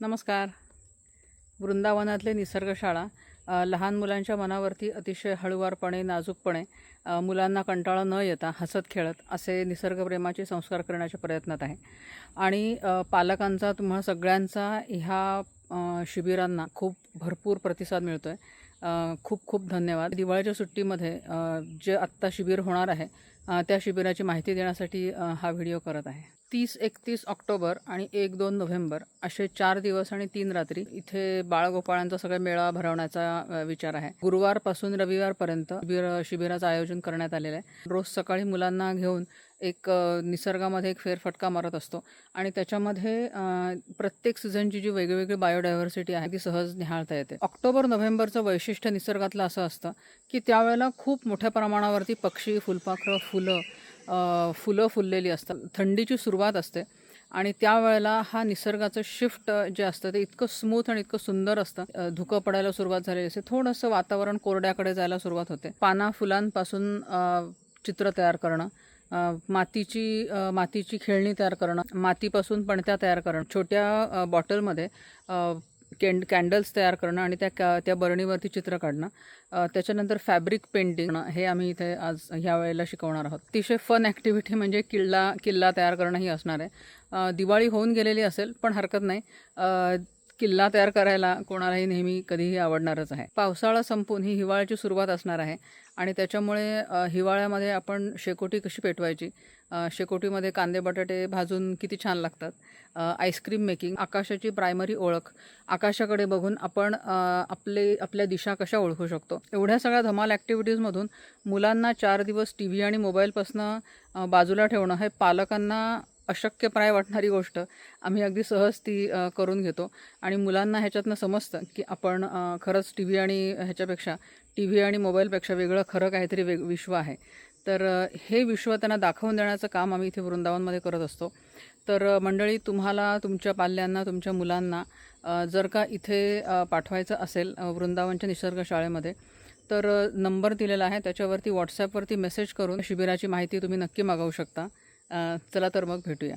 नमस्कार. वृंदावनातले निसर्गशाळा लहान मुलांच्या मनावरती अतिशय हळुवारपणे नाजूकपणे मुलांना कंटाळा न येता हसत खेळत असे निसर्गप्रेमाचे संस्कार करण्याच्या प्रयत्नात आहे. आणि पालकांचा तुम्हा सगळ्यांचा ह्या शिबिरांना खूप भरपूर प्रतिसाद मिळतो आहे खूप खूप धन्यवाद. दिवाळीच्या सुट्टीमध्ये जे आत्ता शिबिर होणार आहे त्या शिबिराची माहिती देण्यासाठी हा व्हिडिओ करत आहे. तीस एकतीस ऑक्टोबर आणि एक दोन नोव्हेंबर असे चार दिवस आणि तीन रात्री इथे बाळगोपाळांचा सगळा मेळावा भरवण्याचा विचार आहे. गुरुवारपासून रविवारपर्यंत शिबिर शिबिराचं आयोजन करण्यात आलेलं आहे. रोज सकाळी मुलांना घेऊन एक निसर्गामध्ये एक फेरफटका मारत असतो आणि त्याच्यामध्ये प्रत्येक सीझनची जी वेगवेगळी बायोडायव्हर्सिटी आहे ती सहज निहाळता येते. ऑक्टोबर नोव्हेंबरचं वैशिष्ट्य निसर्गातलं असं असतं की त्यावेळेला खूप मोठ्या प्रमाणावरती पक्षी फुलपाखरं फुलं फुलं फुललेली असतात. थंडीची सुरुवात असते. आणि त्यावेळेला हा निसर्गाचं शिफ्ट जे असतं ते इतकं स्मूथ आणि इतकं सुंदर असतं. धुकं पडायला सुरुवात झालेली असते. थोडंसं वातावरण कोरड्याकडे जायला सुरुवात होते. पाना फुलांपासून चित्र तयार करणं मातीची मातीची खेळणी तयार करणं मातीपासून पणत्या तयार करणं छोट्या बॉटलमध्ये कॅन्ड कॅन्डल्स तयार करणं आणि त्या कॅ त्या बरणीवरती चित्र काढणं. त्याच्यानंतर फॅब्रिक पेंटिंग हे आम्ही इथे आज ह्या वेळेला शिकवणार आहोत. अतिशय फन ॲक्टिव्हिटी म्हणजे किल्ला किल्ला तयार करणं ही असणार आहे. दिवाळी होऊन गेलेली असेल पण हरकत नाही. किल्ला तयार करायला कोणालाही नेहमी कधीही आवडणारच आहे. पावसाळा संपून ही हिवाळ्याची सुरुवात असणार आहे आणि त्याच्यामुळे हिवाळ्यामध्ये आपण शेकोटी कशी पेटवायची? शेकोटीमध्ये कांदे बटाटे भाजून किती छान लागतात? आईस्क्रीम मेकिंग आकाशाची प्रायमरी ओळख आकाशाकडे बघून आपण आपले आपल्या दिशा कशा ओळखू शकतो? एवढ्या सगळ्या धमाल ॲक्टिव्हिटीजमधून मुलांना चार दिवस टी व्ही आणि मोबाईलपासनं बाजूला ठेवणं हे पालकांना अशक्यप्राय वाटणारी गोष्ट आम्ही अगदी सहज ती करून घेतो. आणि मुलांना ह्याच्यातनं समजतं की आपण खरंच टी व्ही आणि ह्याच्यापेक्षा टी व्ही आणि मोबाईलपेक्षा वेगळं खरं काहीतरी वेग विश्व आहे. तर हे विश्व त्यांना दाखवून देण्याचं काम आम्ही इथे वृंदावनमध्ये करत असतो. तर मंडळी तुम्हाला तुमच्या पाल्यांना तुमच्या मुलांना जर का इथे पाठवायचं असेल वृंदावनच्या निसर्ग शाळेमध्ये तर नंबर दिलेला आहे. त्याच्यावरती व्हॉट्सॲपवरती मेसेज करून शिबिराची माहिती तुम्ही नक्की मागवू शकता. चला तर मग भेटूया.